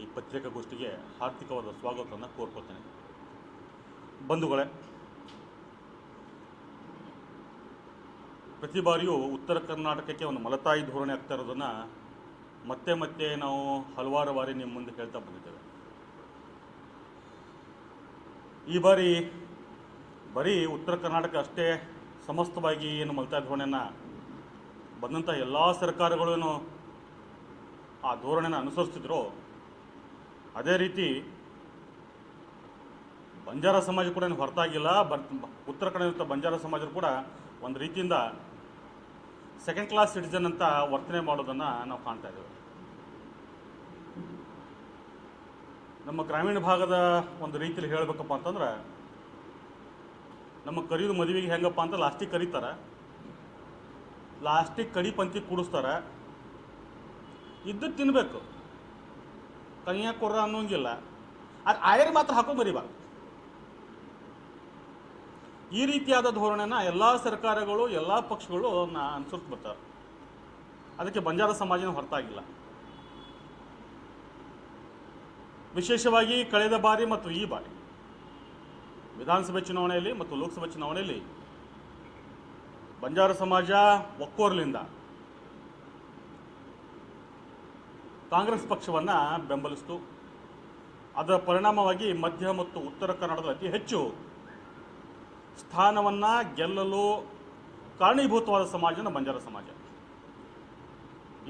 ಈ ಪತ್ರಿಕಾಗೋಷ್ಠಿಗೆ ಹಾರ್ದಿಕವಾದ ಸ್ವಾಗತವನ್ನು ಕೋರ್ಕೋತೇನೆ. ಬಂಧುಗಳೇ, ಪ್ರತಿ ಬಾರಿಯೂ ಉತ್ತರ ಕರ್ನಾಟಕಕ್ಕೆ ಒಂದು ಮಲತಾಯಿ ಧೋರಣೆ ಆಗ್ತಾ ಇರೋದನ್ನು ಮತ್ತೆ ಮತ್ತೆ ನಾವು ಹಲವಾರು ಬಾರಿ ನಿಮ್ಮ ಮುಂದೆ ಹೇಳ್ತಾ ಬಂದಿದ್ದೇವೆ. ಈ ಬಾರಿ ಬರೀ ಉತ್ತರ ಕರ್ನಾಟಕ ಅಷ್ಟೇ ಸಮಸ್ತವಾಗಿ ಏನು ಮಲತಾಯಿ ಧೋರಣೆಯನ್ನು ಬಂದಂಥ ಎಲ್ಲ ಸರ್ಕಾರಗಳೇನು ಆ ಧೋರಣೆನ ಅನುಸರಿಸ್ತಿದ್ರು ಅದೇ ರೀತಿ ಬಂಜಾರ ಸಮಾಜ ಕೂಡ ಏನು ಹೊರತಾಗಿಲ್ಲ ಬರ್ ಉತ್ತರ ಕನ್ನಡ ಬಂಜಾರ ಸಮಾಜರು ಕೂಡ ಒಂದು ರೀತಿಯಿಂದ ಸೆಕೆಂಡ್ ಕ್ಲಾಸ್ ಸಿಟಿಜನ್ ಅಂತ ವರ್ತನೆ ಮಾಡೋದನ್ನು ನಾವು ಕಾಣ್ತಾ ಇದ್ದೇವೆ. ನಮ್ಮ ಗ್ರಾಮೀಣ ಭಾಗದ ಒಂದು ರೀತಿಯಲ್ಲಿ ಹೇಳಬೇಕಪ್ಪ ಅಂತಂದ್ರೆ, ನಮ್ಮ ಕರಿಯೋದು ಮದುವೆಗೆ ಹೆಂಗಪ್ಪ ಅಂತ ಲಾಸ್ಟಿಗೆ ಕರೀತಾರೆ. ಲಾಸ್ಟಿಗೆ ಕಡಿ ಪಂಕ್ತಿ ಕೂಡಿಸ್ತಾರೆ. ಇದ್ದು ತಿನ್ನಬೇಕು ಕನ್ಯಾ ಕೊರ್ರ ಅನ್ನೋಂಗಿಲ್ಲ. ಅದು ಆಯರ್ ಮಾತ್ರ ಹಾಕೊಂಡು ಬರೀಬಾರ್ದು ಈ ರೀತಿಯಾದ ಧೋರಣೆನ ಎಲ್ಲ ಸರ್ಕಾರಗಳು, ಎಲ್ಲ ಪಕ್ಷಗಳು ಅದನ್ನ ಅನುಸರಿಸಿ ಬರ್ತಾರೆ ಅದಕ್ಕೆ ಬಂಜಾರ ಸಮಾಜನ ಹೊರತಾಗಿಲ್ಲ. ವಿಶೇಷವಾಗಿ ಕಳೆದ ಬಾರಿ ಮತ್ತು ಈ ಬಾರಿ ವಿಧಾನಸಭೆ ಚುನಾವಣೆಯಲ್ಲಿ ಮತ್ತು ಲೋಕಸಭೆ ಚುನಾವಣೆಯಲ್ಲಿ ಬಂಜಾರ ಸಮಾಜ ಒಕ್ಕೋರ್ಲಿಂದ ಕಾಂಗ್ರೆಸ್ ಪಕ್ಷವನ್ನು ಬೆಂಬಲಿಸಿತು. ಅದರ ಪರಿಣಾಮವಾಗಿ ಮಧ್ಯ ಮತ್ತು ಉತ್ತರ ಕನ್ನಡದ ಅತಿ ಹೆಚ್ಚು ಸ್ಥಾನವನ್ನು ಗೆಲ್ಲಲು ಕಾರಣೀಭೂತವಾದ ಸಮಾಜನ ಬಂಜಾರ ಸಮಾಜ.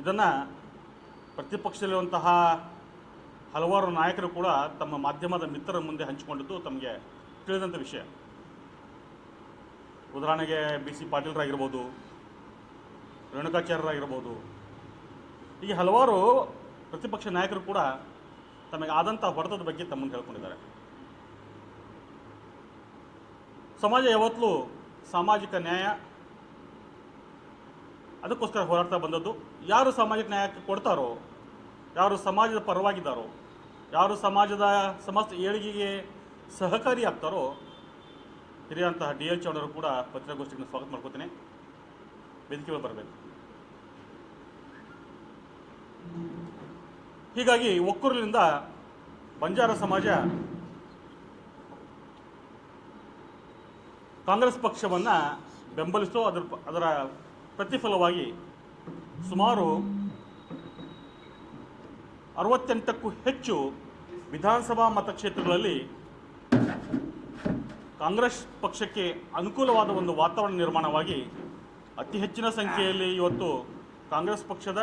ಇದನ್ನು ಪ್ರತಿಪಕ್ಷದಲ್ಲಿರುವಂತಹ ಹಲವಾರು ನಾಯಕರು ಕೂಡ ತಮ್ಮ ಮಾಧ್ಯಮದ ಮಿತ್ರರ ಮುಂದೆ ಹಂಚಿಕೊಂಡಿದ್ದು ತಮಗೆ ತಿಳಿದಂಥ ವಿಷಯ. ಉದಾಹರಣೆಗೆ ಬಿ ಸಿ ಪಾಟೀಲ್ರಾಗಿರ್ಬೋದು, ರೇಣುಕಾಚಾರ್ಯರಾಗಿರ್ಬೋದು, ಹೀಗೆ ಹಲವಾರು ಪ್ರತಿಪಕ್ಷ ನಾಯಕರು ಕೂಡ ತಮಗೆ ಆದಂಥ ಹೊಡೆತದ ಬಗ್ಗೆ ತಮ್ಮನ್ನು ಹೇಳ್ಕೊಂಡಿದ್ದಾರೆ. ಸಮಾಜ ಯಾವತ್ತಲೂ ಸಾಮಾಜಿಕ ನ್ಯಾಯ, ಅದಕ್ಕೋಸ್ಕರ ಹೋರಾಡ್ತಾ ಬಂದದ್ದು. ಯಾರು ಸಾಮಾಜಿಕ ನ್ಯಾಯ ಕೊಡ್ತಾರೋ, ಯಾರು ಸಮಾಜದ ಪರವಾಗಿದ್ದಾರೋ, ಯಾರು ಸಮಾಜದ ಸಮಸ್ತ ಏಳಿಗೆಗೆ ಸಹಕಾರಿ ಆಗ್ತಾರೋ ಹಿರಿಯಂತಹ ಡಿ ಎಲ್ ಚೌಡರು ಕೂಡ ಪತ್ರಿಕಾಗೋಷ್ಠಿಗೆ ಸ್ವಾಗತ ಮಾಡ್ಕೋತೀನಿ. ವೇದಿಕೆ ಬರಬೇಕು. ಹೀಗಾಗಿ ಒಕ್ಕೂರಿನಿಂದ ಬಂಜಾರ ಸಮಾಜ ಕಾಂಗ್ರೆಸ್ ಪಕ್ಷವನ್ನು ಬೆಂಬಲಿಸೋ ಅದರ ಅದರ ಪ್ರತಿಫಲವಾಗಿ ಸುಮಾರು ಅರವತ್ತೆಂಟಕ್ಕೂ ಹೆಚ್ಚು ವಿಧಾನಸಭಾ ಮತಕ್ಷೇತ್ರಗಳಲ್ಲಿ ಕಾಂಗ್ರೆಸ್ ಪಕ್ಷಕ್ಕೆ ಅನುಕೂಲವಾದ ಒಂದು ವಾತಾವರಣ ನಿರ್ಮಾಣವಾಗಿ ಅತಿ ಹೆಚ್ಚಿನ ಸಂಖ್ಯೆಯಲ್ಲಿ ಇವತ್ತು ಕಾಂಗ್ರೆಸ್ ಪಕ್ಷದ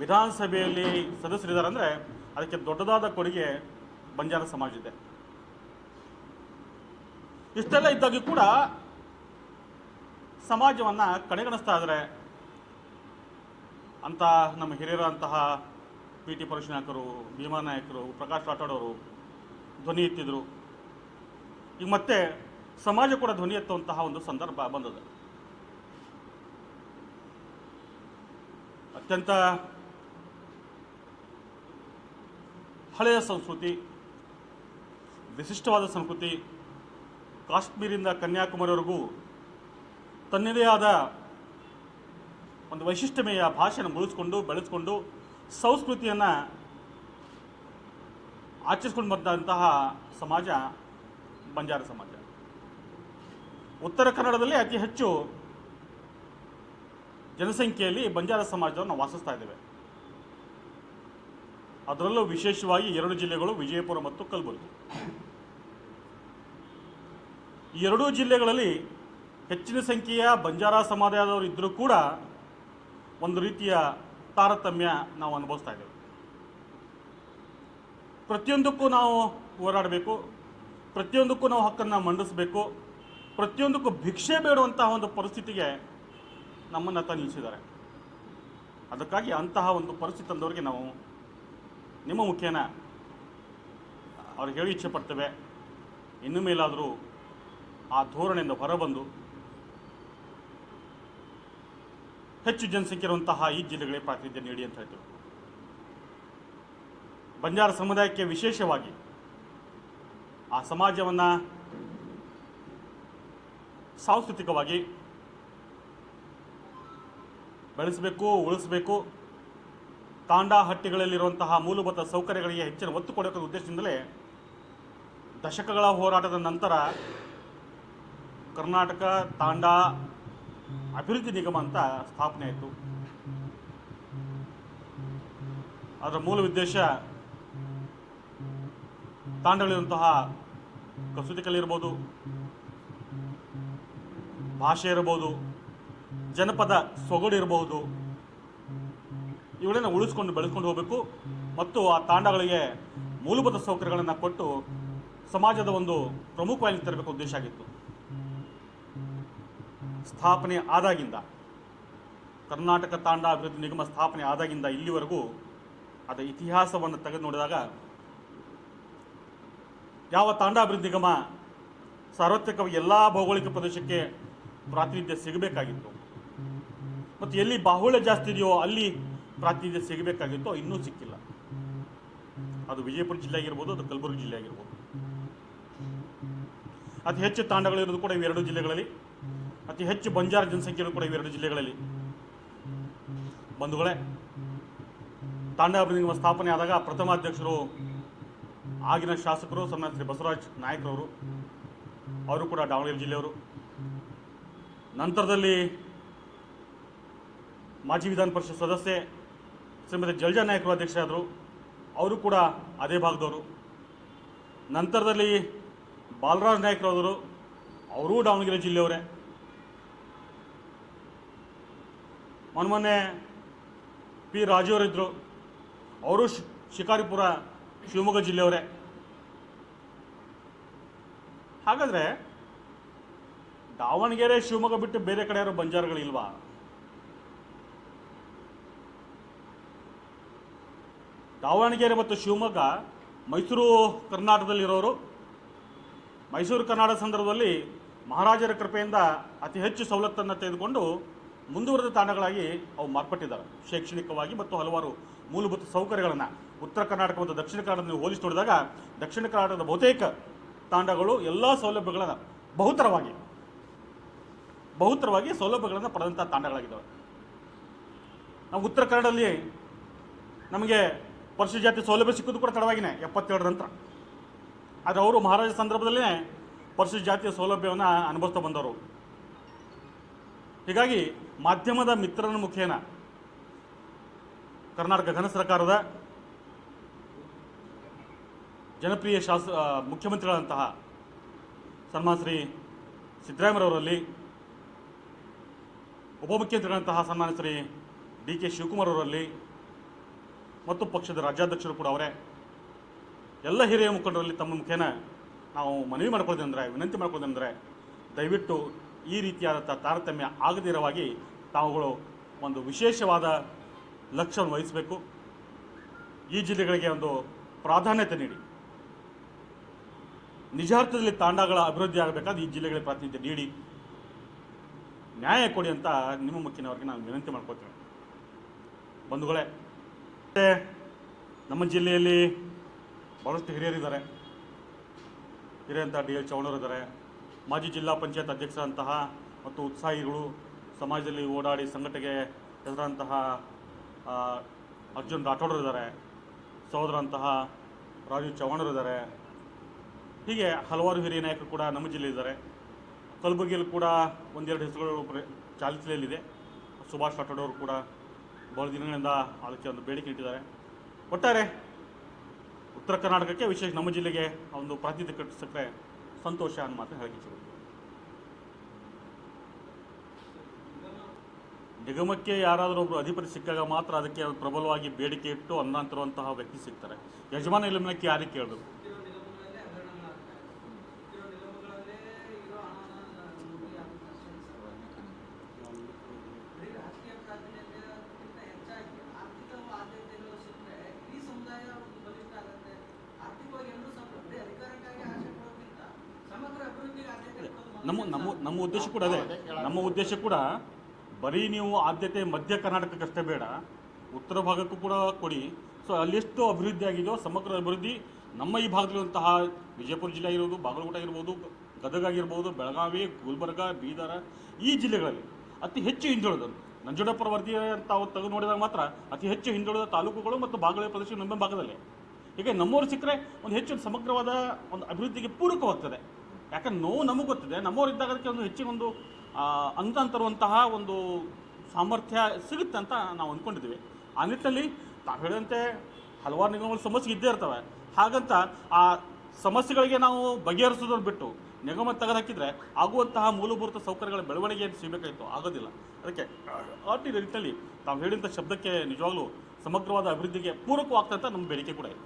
ವಿಧಾನಸಭೆಯಲ್ಲಿ ಸದಸ್ಯರಿದ್ದಾರೆ ಅಂದರೆ ಅದಕ್ಕೆ ದೊಡ್ಡದಾದ ಕೊಡುಗೆ ಬಂಜಾರ ಸಮಾಜ ಇದೆ. ಇಷ್ಟೆಲ್ಲ ಇದ್ದಾಗಿ ಕೂಡ ಸಮಾಜವನ್ನು ಕಡೆಗಣಿಸ್ತಾ ಇದ್ದಾರೆ ಅಂತ ನಮ್ಮ ಹಿರಿಯರಂತಹ ಪಿ ಟಿ ಪರಶು ನಾಯಕರು ಭೀಮಾ ನಾಯಕರು, ಪ್ರಕಾಶ್ ರಾಠೋಡವರು ಧ್ವನಿ ಎತ್ತಿದ್ರು. ಈಗ ಮತ್ತೆ ಸಮಾಜ ಕೂಡ ಧ್ವನಿ ಎತ್ತುವಂತಹ ಒಂದು ಸಂದರ್ಭ ಬಂದದ ಅತ್ಯಂತ ಹಳೆಯ ಸಂಸ್ಕೃತಿ, ವಿಶಿಷ್ಟವಾದ ಸಂಸ್ಕೃತಿ, ಕಾಶ್ಮೀರಿಂದ ಕನ್ಯಾಕುಮಾರಿವರೆಗೂ ತನ್ನದೇ ಆದ ಒಂದು ವೈಶಿಷ್ಟ್ಯಮಯ ಭಾಷೆಯನ್ನು ಉಳಿಸ್ಕೊಂಡು ಬೆಳೆಸ್ಕೊಂಡು ಸಂಸ್ಕೃತಿಯನ್ನು ಆಚರಿಸ್ಕೊಂಡು ಬಂದಂತಹ ಸಮಾಜ ಬಂಜಾರ ಸಮಾಜ. ಉತ್ತರ ಕನ್ನಡದಲ್ಲಿ ಅತಿ ಹೆಚ್ಚು ಜನಸಂಖ್ಯೆಯಲ್ಲಿ ಬಂಜಾರ ಸಮಾಜವನ್ನು ವಾಸಿಸ್ತಾ ಇದ್ದೇವೆ. ಅದರಲ್ಲೂ ವಿಶೇಷವಾಗಿ ಎರಡು ಜಿಲ್ಲೆಗಳು ವಿಜಯಪುರ ಮತ್ತು ಕಲಬುರಗಿ. ಎರಡೂ ಜಿಲ್ಲೆಗಳಲ್ಲಿ ಹೆಚ್ಚಿನ ಸಂಖ್ಯೆಯ ಬಂಜಾರ ಸಮುದಾಯದವರು ಇದ್ದರೂ ಕೂಡ ಒಂದು ರೀತಿಯ ತಾರತಮ್ಯ ನಾವು ಅನುಭವಿಸ್ತಾ ಇದ್ದೇವೆ. ಪ್ರತಿಯೊಂದಕ್ಕೂ ನಾವು ಹೋರಾಡಬೇಕು, ಪ್ರತಿಯೊಂದಕ್ಕೂ ನಾವು ಹಕ್ಕನ್ನು ಮಂಡಿಸಬೇಕು, ಪ್ರತಿಯೊಂದಕ್ಕೂ ಭಿಕ್ಷೆ ಬೇಡುವಂತಹ ಒಂದು ಪರಿಸ್ಥಿತಿಗೆ ನಮ್ಮನ್ನು ನಿಲ್ಲಿಸಿದ್ದಾರೆ. ಅದಕ್ಕಾಗಿ ಅಂತಹ ಒಂದು ಪರಿಸ್ಥಿತಿ ತಂದವರಿಗೆ ನಾವು ನಿಮ್ಮ ಮುಖೇನ ಅವ್ರಿಗೆ ಹೇಳಿ ಇಚ್ಛೆ ಪಡ್ತೇವೆ. ಇನ್ನು ಮೇಲಾದರೂ ಆ ಧೋರಣೆಯಿಂದ ಹೊರಬಂದು ಹೆಚ್ಚು ಜನಸಂಖ್ಯೆ ಇರುವಂತಹ ಈ ಜಿಲ್ಲೆಗಳಿಗೆ ಪ್ರಾತಿನಿಧ್ಯ ನೀಡಿ ಅಂತ ಹೇಳ್ತೇವೆ. ಬಂಜಾರ ಸಮುದಾಯಕ್ಕೆ ವಿಶೇಷವಾಗಿ ಆ ಸಮಾಜವನ್ನು ಸಾಂಸ್ಕೃತಿಕವಾಗಿ ಬೆಳೆಸಬೇಕು, ಉಳಿಸಬೇಕು. ತಾಂಡಾ ಹಟ್ಟಿಗಳಲ್ಲಿರುವಂತಹ ಮೂಲಭೂತ ಸೌಕರ್ಯಗಳಿಗೆ ಹೆಚ್ಚಿನ ಒತ್ತು ಕೊಡಬೇಕಾದ ಉದ್ದೇಶದಿಂದಲೇ ದಶಕಗಳ ಹೋರಾಟದ ನಂತರ ಕರ್ನಾಟಕ ತಾಂಡಾ ಅಭಿವೃದ್ಧಿ ನಿಗಮ ಅಂತ ಸ್ಥಾಪನೆ ಆಯಿತು. ಅದರ ಮೂಲ ಉದ್ದೇಶ ತಾಂಡಗಳಿರುವಂತಹ ಕಸೂತಿ ಕಲೆ ಇರ್ಬೋದು, ಭಾಷೆ ಇರ್ಬೋದು, ಜನಪದ ಸೊಗಡು ಇರಬಹುದು ಇವುಗಳನ್ನ ಉಳಿಸ್ಕೊಂಡು ಬೆಳೆಸ್ಕೊಂಡು ಹೋಗಬೇಕು. ಮತ್ತು ಆ ತಾಂಡಗಳಿಗೆ ಮೂಲಭೂತ ಸೌಕರ್ಯಗಳನ್ನು ಕೊಟ್ಟು ಸಮಾಜದ ಒಂದು ಪ್ರಮುಖವಾಗಿ ತರಬೇಕು ಉದ್ದೇಶ ಆಗಿತ್ತು. ಸ್ಥಾಪನೆ ಆದಾಗಿಂದ, ಕರ್ನಾಟಕ ತಾಂಡ ಅಭಿವೃದ್ಧಿ ನಿಗಮ ಸ್ಥಾಪನೆ ಆದಾಗಿಂದ ಇಲ್ಲಿವರೆಗೂ ಅದರ ಇತಿಹಾಸವನ್ನು ತೆಗೆದು ನೋಡಿದಾಗ ಯಾವ ತಾಂಡ ಅಭಿವೃದ್ಧಿ ನಿಗಮ ಸಾರ್ವತ್ರಿಕವಾಗಿ ಎಲ್ಲ ಭೌಗೋಳಿಕ ಪ್ರದೇಶಕ್ಕೆ ಪ್ರಾತಿನಿಧ್ಯ ಸಿಗಬೇಕಾಗಿತ್ತು. ಮತ್ತು ಎಲ್ಲಿ ಬಾಹುಳ್ಯ ಜಾಸ್ತಿ ಇದೆಯೋ ಅಲ್ಲಿ ಪ್ರಾತಿನಿಧ್ಯ ಸಿಗಬೇಕಾಗಿತ್ತು, ಇನ್ನೂ ಸಿಕ್ಕಿಲ್ಲ. ಅದು ವಿಜಯಪುರ ಜಿಲ್ಲೆ ಆಗಿರ್ಬೋದು, ಅದು ಕಲಬುರಗಿ ಜಿಲ್ಲೆ ಆಗಿರ್ಬೋದು. ಅತಿ ಹೆಚ್ಚು ತಾಂಡಗಳಿರೋದು ಕೂಡ ಇವೆರಡು ಜಿಲ್ಲೆಗಳಲ್ಲಿ. ಅತಿ ಹೆಚ್ಚು ಬಂಜಾರ ಜನಸಂಖ್ಯೆ ಇರೋದು ಕೂಡ ಇವೆರಡು ಜಿಲ್ಲೆಗಳಲ್ಲಿ. ಬಂಧುಗಳೇ ತಾಂಡ ಅಭಿವೃದ್ಧಿ ಸ್ಥಾಪನೆ ಆದಾಗ ಪ್ರಥಮ ಅಧ್ಯಕ್ಷರು ಆಗಿನ ಶಾಸಕರು ಸಣ್ಣ ಶ್ರೀ ಬಸವರಾಜ್ ನಾಯಕರವರು, ಅವರು ಕೂಡ ದಾವಣಗೆರೆ ಜಿಲ್ಲೆಯವರು. ನಂತರದಲ್ಲಿ ಮಾಜಿ ವಿಧಾನ ಪರಿಷತ್ ಸದಸ್ಯೆ ಶ್ರೀಮತಿ ಜಲ್ಜಾ ನಾಯಕರು ಅಧ್ಯಕ್ಷರಾದರು, ಅವರು ಕೂಡ ಅದೇ ಭಾಗದವರು. ನಂತರದಲ್ಲಿ ಬಾಲರಾಜ್ ನಾಯ್ಕರವರು ಅವರೂ ದಾವಣಗೆರೆ ಜಿಲ್ಲೆಯವರೇ. ಮೊನ್ನೆ ಪಿ ರಾಜುವರಿದ್ದರು ಅವರು ಶಿ- ಶಿಕಾರಿಪುರ, ಶಿವಮೊಗ್ಗ ಜಿಲ್ಲೆಯವರೇ. ಹಾಗಾದರೆ, ದಾವಣಗೆರೆ, ಶಿವಮೊಗ್ಗ ಬಿಟ್ಟು ಬೇರೆ ಕಡೆ ಯಾರು ಬಂಜಾರಗಳಿಲ್ವಾ? ದಾವಣಗೆರೆ ಮತ್ತು ಶಿವಮೊಗ್ಗ, ಮೈಸೂರು, ಕರ್ನಾಟಕದಲ್ಲಿರೋರು, ಮೈಸೂರು, ಕರ್ನಾಟಕ ಸಂದರ್ಭದಲ್ಲಿ ಮಹಾರಾಜರ ಕೃಪೆಯಿಂದ ಅತಿ ಹೆಚ್ಚು ಸವಲತ್ತನ್ನು ತೆಗೆದುಕೊಂಡು ಮುಂದುವರೆದ ತಾಣಗಳಾಗಿ ಅವು ಮಾರ್ಪಟ್ಟಿದ್ದಾರೆ ಶೈಕ್ಷಣಿಕವಾಗಿ ಮತ್ತು ಹಲವಾರು ಮೂಲಭೂತ ಸೌಕರ್ಯಗಳನ್ನು ಉತ್ತರ ಕರ್ನಾಟಕ ಮತ್ತು ದಕ್ಷಿಣ ಕನ್ನಡ ನೀವು ಹೋಲಿಸಿ ನೋಡಿದಾಗ ದಕ್ಷಿಣ ಕರ್ನಾಟಕದ ಬಹುತೇಕ ತಾಂಡಗಳು ಎಲ್ಲ ಸೌಲಭ್ಯಗಳನ್ನು ಬಹುತರವಾಗಿ ಬಹುತರವಾಗಿ ಸೌಲಭ್ಯಗಳನ್ನು ಪಡೆದಂಥ ತಾಂಡಗಳಾಗಿದ್ದಾವೆ ನಾವು ಉತ್ತರ ಕನ್ನಡದಲ್ಲಿ ನಮಗೆ ಪರಿಶಿಷ್ಟ ಜಾತಿ ಸೌಲಭ್ಯ ಸಿಕ್ಕುದು ಕೂಡ ತಡವಾಗಿನೇ, ಎಪ್ಪತ್ತೇಳರ ನಂತರ. ಆದರೆ ಅವರು ಮಹಾರಾಜ ಸಂದರ್ಭದಲ್ಲೇ ಪರಿಶಿಷ್ಟ ಜಾತಿಯ ಸೌಲಭ್ಯವನ್ನು ಅನುಭವಿಸ್ತಾ ಬಂದವರು. ಹೀಗಾಗಿ ಮಾಧ್ಯಮದ ಮಿತ್ರನ ಮುಖೇನ ಕರ್ನಾಟಕ ಘನ ಸರ್ಕಾರದ ಜನಪ್ರಿಯ ಶಾಸ ಮುಖ್ಯಮಂತ್ರಿಗಳಂತಹ ಸನ್ಮಾನ ಶ್ರೀ ಸಿದ್ದರಾಮಯ್ಯರವರಲ್ಲಿ ಉಪಮುಖ್ಯಮಂತ್ರಿಗಳಂತಹ ಸನ್ಮಾನ ಶ್ರೀ ಡಿ ಕೆ ಶಿವಕುಮಾರ್ ಅವರಲ್ಲಿ ಮತ್ತು ಪಕ್ಷದ ರಾಜ್ಯಾಧ್ಯಕ್ಷರು ಕೂಡ ಅವರೇ. ಎಲ್ಲ ಹಿರಿಯ ಮುಖಂಡರಲ್ಲಿ ತಮ್ಮ ಮುಖೇನ ನಾವು ಮನವಿ ಮಾಡ್ಕೊಳ್ಳೋದಂದರೆ ವಿನಂತಿ ಮಾಡ್ಕೊಳ್ಳೋದಂದರೆ ದಯವಿಟ್ಟು ಈ ರೀತಿಯಾದಂಥ ತಾರತಮ್ಯ ಆಗದಿರವಾಗಿ ತಾವುಗಳು ಒಂದು ವಿಶೇಷವಾದ ಲಕ್ಷ್ಯವನ್ನು ವಹಿಸಬೇಕು. ಈ ಜಿಲ್ಲೆಗಳಿಗೆ ಒಂದು ಪ್ರಾಧಾನ್ಯತೆ ನೀಡಿ. ನಿಜಾರ್ಥದಲ್ಲಿ ತಾಂಡಗಳ ಅಭಿವೃದ್ಧಿ ಆಗಬೇಕಾದ್ರೆ ಈ ಜಿಲ್ಲೆಗಳಿಗೆ ಪ್ರಾತಿನಿಧ್ಯ ನೀಡಿ. ನ್ಯಾಯ ಕೊಡಿ ಅಂತ ನಿಮ್ಮ ಮುಖ್ಯನವರಿಗೆ ನಾನು ವಿನಂತಿ ಮಾಡ್ಕೊಳ್ತೇನೆ. ಬಂಧುಗಳೇ ಮತ್ತೆ ನಮ್ಮ ಜಿಲ್ಲೆಯಲ್ಲಿ ಬಹಳಷ್ಟು ಹಿರಿಯರಿದ್ದಾರೆ. ಹಿರಿಯಂಥ ಡಿ ಎಲ್ ಚೌಣರಿದ್ದಾರೆ ಮಾಜಿ ಜಿಲ್ಲಾ ಪಂಚಾಯತ್ ಅಧ್ಯಕ್ಷರಂತಹ ಮತ್ತು ಉತ್ಸಾಹಿಗಳು ಸಮಾಜದಲ್ಲಿ ಓಡಾಡಿ ಸಂಘಟನೆಗೆ ಹೆಸರಂತಹ ಅರ್ಜುನ್ ರಾಠೋಡರಿದ್ದಾರೆ ಸಹೋದರಂತಹ ರಾಜು ಚೌಹಾಣರಿದ್ದಾರೆ ಇದ್ದಾರೆ. ಹೀಗೆ ಹಲವಾರು ಹಿರಿಯ ನಾಯಕರು ಕೂಡ ನಮ್ಮ ಜಿಲ್ಲೆಯಲ್ಲಿದ್ದಾರೆ ಕಲಬುರಗಿಯಲ್ಲಿ ಕೂಡ ಒಂದೆರಡು ಹೆಸರುಗಳು ಪ್ರ- ಚಾಲ್ತಿಯಲ್ಲಿದೆ ಸುಭಾಷ್ ರಾಠೋಡ್ ಅವರು ಕೂಡ ಬಹಳ ದಿನಗಳಿಂದ ಅದಕ್ಕೆ ಒಂದು ಬೇಡಿಕೆ ಇಟ್ಟಿದ್ದಾರೆ. ಒಟ್ಟಾರೆ ಉತ್ತರ ಕರ್ನಾಟಕಕ್ಕೆ ವಿಶೇಷ ನಮ್ಮ ಜಿಲ್ಲೆಗೆ ಒಂದು ಪ್ರಾತಿನಿಧ್ಯ ಕಟ್ಟಿಸಕ್ಕೆ ಸಂತೋಷ ಅನ್ನೋ ಮಾತ್ರ ಹೇಳಕ್ಕೆ ನಿಗಮಕ್ಕೆ ಯಾರಾದರೂ ಒಬ್ಬರು ಅಧಿಪತಿ ಸಿಕ್ಕಾಗ ಮಾತ್ರ ಅದಕ್ಕೆ ಪ್ರಬಲವಾಗಿ ಬೇಡಿಕೆ ಇಟ್ಟು ಅನ್ನ ತರುವಂತಹ ವ್ಯಕ್ತಿ ಸಿಗ್ತಾರೆ. ಯಜಮಾನ ಇಲ್ಲಮನಕ್ಕೆ ಯಾರಿಗೆ ಕೇಳಬೇಕು? ನಮ್ಮ ನಮ್ಮ ನಮ್ಮ ಉದ್ದೇಶ ಕೂಡ ಅದೇ. ನಮ್ಮ ಉದ್ದೇಶ ಕೂಡ ಬರೀ ನೀವು ಆದ್ಯತೆ ಮಧ್ಯ ಕರ್ನಾಟಕಕ್ಕಷ್ಟೇ ಬೇಡ. ಉತ್ತರ ಭಾಗಕ್ಕೂ ಕೂಡ ಕೊಡಿ. ಸೊ ಅಲ್ಲೆಷ್ಟು ಅಭಿವೃದ್ಧಿ ಆಗಿದೆಯೋ, ಸಮಗ್ರ ಅಭಿವೃದ್ಧಿ ನಮ್ಮ ಈ ಭಾಗದಲ್ಲಿರುವಂತಹ ವಿಜಯಪುರ ಜಿಲ್ಲೆ ಆಗಿರ್ಬೋದು, ಬಾಗಲಕೋಟೆ ಆಗಿರ್ಬೋದು, ಗದಗ ಆಗಿರ್ಬೋದು, ಬೆಳಗಾವಿ, ಗುಲ್ಬರ್ಗ, ಬೀದರ, ಈ ಜಿಲ್ಲೆಗಳಲ್ಲಿ ಅತಿ ಹೆಚ್ಚು ಹಿಂದುಳಿದದ್ದು ನಂಜುಡಪ್ಪರ ವರದಿ ತಾವು ತೆಗೆದು ನೋಡಿದಾಗ ಮಾತ್ರ ಅತಿ ಹೆಚ್ಚು ಹಿಂದುಳಿದ ತಾಲೂಕುಗಳು ಮತ್ತು ಭಾಗಗಳ ಪ್ರದೇಶ ನಮ್ಮ ಭಾಗದಲ್ಲಿ. ಹೀಗೆ ನಮ್ಮೂರು ಸಿಕ್ಕರೆ ಒಂದು ಹೆಚ್ಚು ಸಮಗ್ರವಾದ ಒಂದು ಅಭಿವೃದ್ಧಿಗೆ ಪೂರಕವಾಗ್ತದೆ. ಯಾಕಂದ್ರೆ ನೋವು ನಮಗೆ ಗೊತ್ತಿದೆ. ನಮ್ಮವ್ರು ಇದ್ದಾಗ ಅದಕ್ಕೆ ಒಂದು ಹೆಚ್ಚಿಗೆ ಒಂದು ಅನುದಾನ ತರುವಂತಹ ಒಂದು ಸಾಮರ್ಥ್ಯ ಸಿಗುತ್ತೆ ಅಂತ ನಾವು ಅಂದ್ಕೊಂಡಿದ್ದೀವಿ ಆ ನಿಟ್ಟಿನಲ್ಲಿ ತಾವು ಹೇಳಿದಂತೆ ಹಲವಾರು ನಿಗಮಗಳ ಸಮಸ್ಯೆ ಇದ್ದೇ ಇರ್ತವೆ. ಹಾಗಂತ ಆ ಸಮಸ್ಯೆಗಳಿಗೆ ನಾವು ಬಗೆಹರಿಸೋದನ್ನು ಬಿಟ್ಟು ನಿಗಮ ತೆಗೆದಾಕಿದ್ರೆ ಆಗುವಂತಹ ಮೂಲಭೂತ ಸೌಕರ್ಯಗಳ ಬೆಳವಣಿಗೆಯನ್ನು ಸಿಗಬೇಕಾಯಿತು ಆಗೋದಿಲ್ಲ. ಅದಕ್ಕೆ ಆ ನಿಟ್ಟಿನಲ್ಲಿ ತಾವು ಹೇಳಿದಂಥ ಶಬ್ದಕ್ಕೆ ನಿಜವಾಗ್ಲೂ ಸಮಗ್ರವಾದ ಅಭಿವೃದ್ಧಿಗೆ ಪೂರಕವಾಗ್ತಂತ ನಮ್ಮ ಬೇಡಿಕೆ ಕೂಡ ಇದೆ.